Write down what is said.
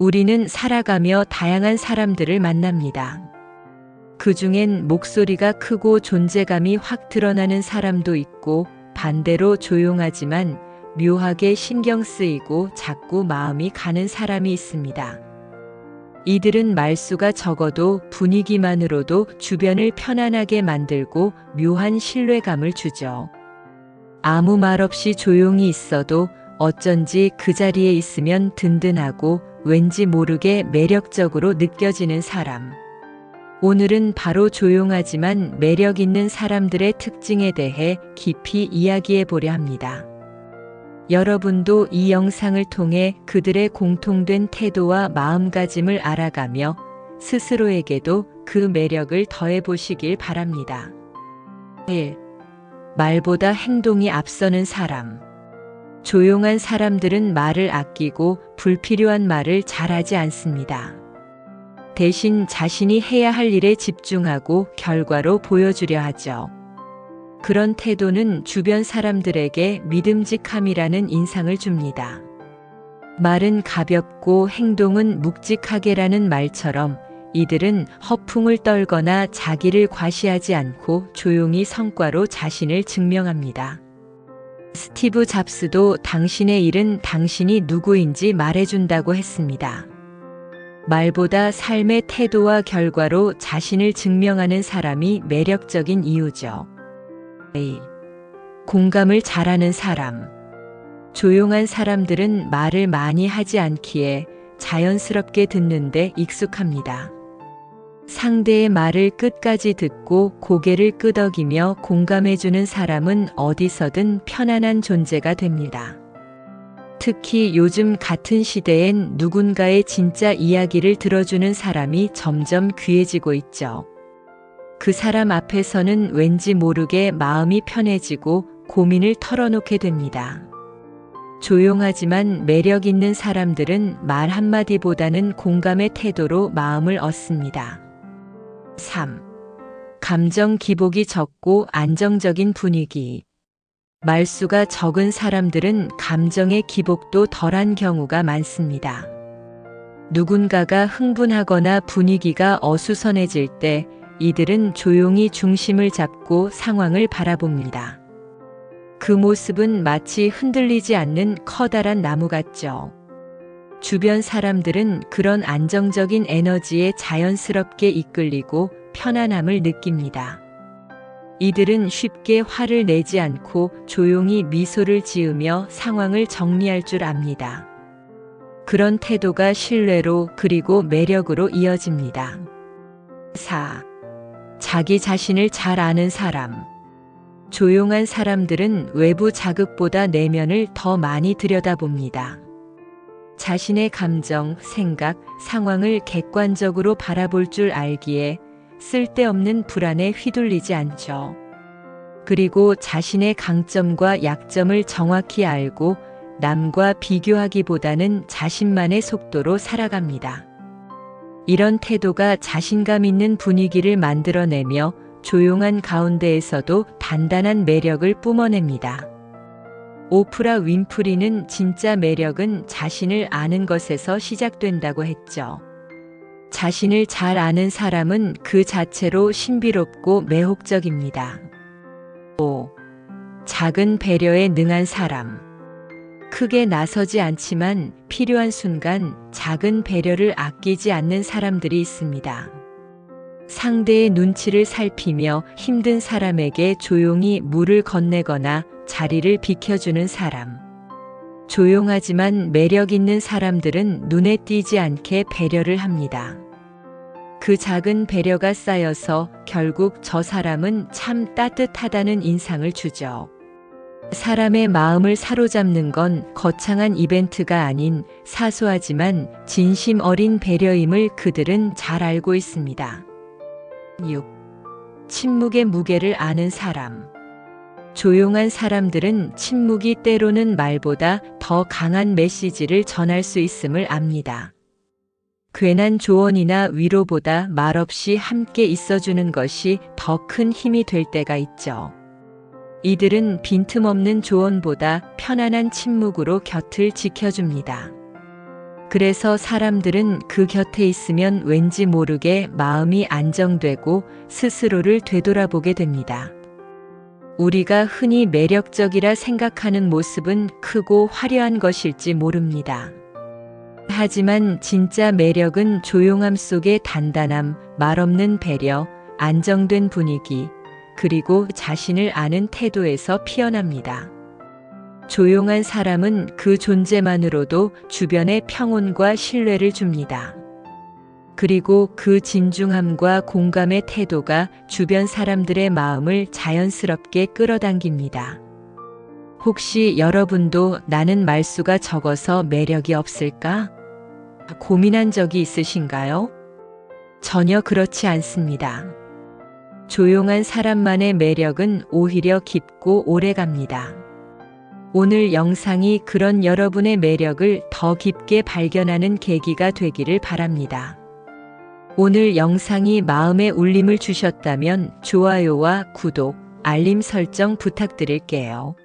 우리는 살아가며 다양한 사람들을 만납니다. 그 중엔 목소리가 크고 존재감이 확 드러나는 사람도 있고 반대로 조용하지만 묘하게 신경 쓰이고 자꾸 마음이 가는 사람이 있습니다. 이들은 말수가 적어도 분위기만으로도 주변을 편안하게 만들고 묘한 신뢰감을 주죠. 아무 말 없이 조용히 있어도 어쩐지 그 자리에 있으면 든든하고 왠지 모르게 매력적으로 느껴지는 사람. 오늘은 바로 조용하지만 매력 있는 사람들의 특징에 대해 깊이 이야기해 보려 합니다. 여러분도 이 영상을 통해 그들의 공통된 태도와 마음가짐을 알아가며 스스로에게도 그 매력을 더해 보시길 바랍니다. 1. 말보다 행동이 앞서는 사람. 조용한 사람들은 말을 아끼고 불필요한 말을 잘하지 않습니다. 대신 자신이 해야 할 일에 집중하고 결과로 보여주려 하죠. 그런 태도는 주변 사람들에게 믿음직함이라는 인상을 줍니다. 말은 가볍고 행동은 묵직하게라는 말처럼 이들은 허풍을 떨거나 자기를 과시하지 않고 조용히 성과로 자신을 증명합니다. 스티브 잡스도 당신의 일은 당신이 누구인지 말해준다고 했습니다. 말보다 삶의 태도와 결과로 자신을 증명하는 사람이 매력적인 이유죠. A. 공감을 잘하는 사람. 조용한 사람들은 말을 많이 하지 않기에 자연스럽게 듣는데 익숙합니다. 상대의 말을 끝까지 듣고 고개를 끄덕이며 공감해주는 사람은 어디서든 편안한 존재가 됩니다. 특히 요즘 같은 시대엔 누군가의 진짜 이야기를 들어주는 사람이 점점 귀해지고 있죠. 그 사람 앞에서는 왠지 모르게 마음이 편해지고 고민을 털어놓게 됩니다. 조용하지만 매력 있는 사람들은 말 한마디보다는 공감의 태도로 마음을 얻습니다. 3. 감정 기복이 적고 안정적인 분위기. 말수가 적은 사람들은 감정의 기복도 덜한 경우가 많습니다. 누군가가 흥분하거나 분위기가 어수선해질 때 이들은 조용히 중심을 잡고 상황을 바라봅니다. 그 모습은 마치 흔들리지 않는 커다란 나무 같죠. 주변 사람들은 그런 안정적인 에너지에 자연스럽게 이끌리고 편안함을 느낍니다. 이들은 쉽게 화를 내지 않고 조용히 미소를 지으며 상황을 정리할 줄 압니다. 그런 태도가 신뢰로 그리고 매력으로 이어집니다. 4. 자기 자신을 잘 아는 사람. 조용한 사람들은 외부 자극보다 내면을 더 많이 들여다봅니다. 자신의 감정, 생각, 상황을 객관적으로 바라볼 줄 알기에 쓸데없는 불안에 휘둘리지 않죠. 그리고 자신의 강점과 약점을 정확히 알고 남과 비교하기보다는 자신만의 속도로 살아갑니다. 이런 태도가 자신감 있는 분위기를 만들어내며 조용한 가운데에서도 단단한 매력을 뿜어냅니다. 오프라 윈프리는 진짜 매력은 자신을 아는 것에서 시작된다고 했죠. 자신을 잘 아는 사람은 그 자체로 신비롭고 매혹적입니다. 5. 작은 배려에 능한 사람. 크게 나서지 않지만 필요한 순간 작은 배려를 아끼지 않는 사람들이 있습니다. 상대의 눈치를 살피며 힘든 사람에게 조용히 물을 건네거나 자리를 비켜주는 사람. 조용하지만 매력 있는 사람들은 눈에 띄지 않게 배려를 합니다. 그 작은 배려가 쌓여서 결국 저 사람은 참 따뜻하다는 인상을 주죠. 사람의 마음을 사로잡는 건 거창한 이벤트가 아닌 사소하지만 진심 어린 배려임을 그들은 잘 알고 있습니다. 6. 침묵의 무게를 아는 사람. 조용한 사람들은 침묵이 때로는 말보다 더 강한 메시지를 전할 수 있음을 압니다. 괜한 조언이나 위로보다 말없이 함께 있어주는 것이 더 큰 힘이 될 때가 있죠. 이들은 빈틈없는 조언보다 편안한 침묵으로 곁을 지켜줍니다. 그래서 사람들은 그 곁에 있으면 왠지 모르게 마음이 안정되고 스스로를 되돌아보게 됩니다. 우리가 흔히 매력적이라 생각하는 모습은 크고 화려한 것일지 모릅니다. 하지만 진짜 매력은 조용함 속의 단단함, 말없는 배려, 안정된 분위기, 그리고 자신을 아는 태도에서 피어납니다. 조용한 사람은 그 존재만으로도 주변에 평온과 신뢰를 줍니다. 그리고 그 진중함과 공감의 태도가 주변 사람들의 마음을 자연스럽게 끌어당깁니다. 혹시 여러분도 나는 말수가 적어서 매력이 없을까? 고민한 적이 있으신가요? 전혀 그렇지 않습니다. 조용한 사람만의 매력은 오히려 깊고 오래 갑니다. 오늘 영상이 그런 여러분의 매력을 더 깊게 발견하는 계기가 되기를 바랍니다. 오늘 영상이 마음에 울림을 주셨다면 좋아요와 구독, 알림 설정 부탁드릴게요.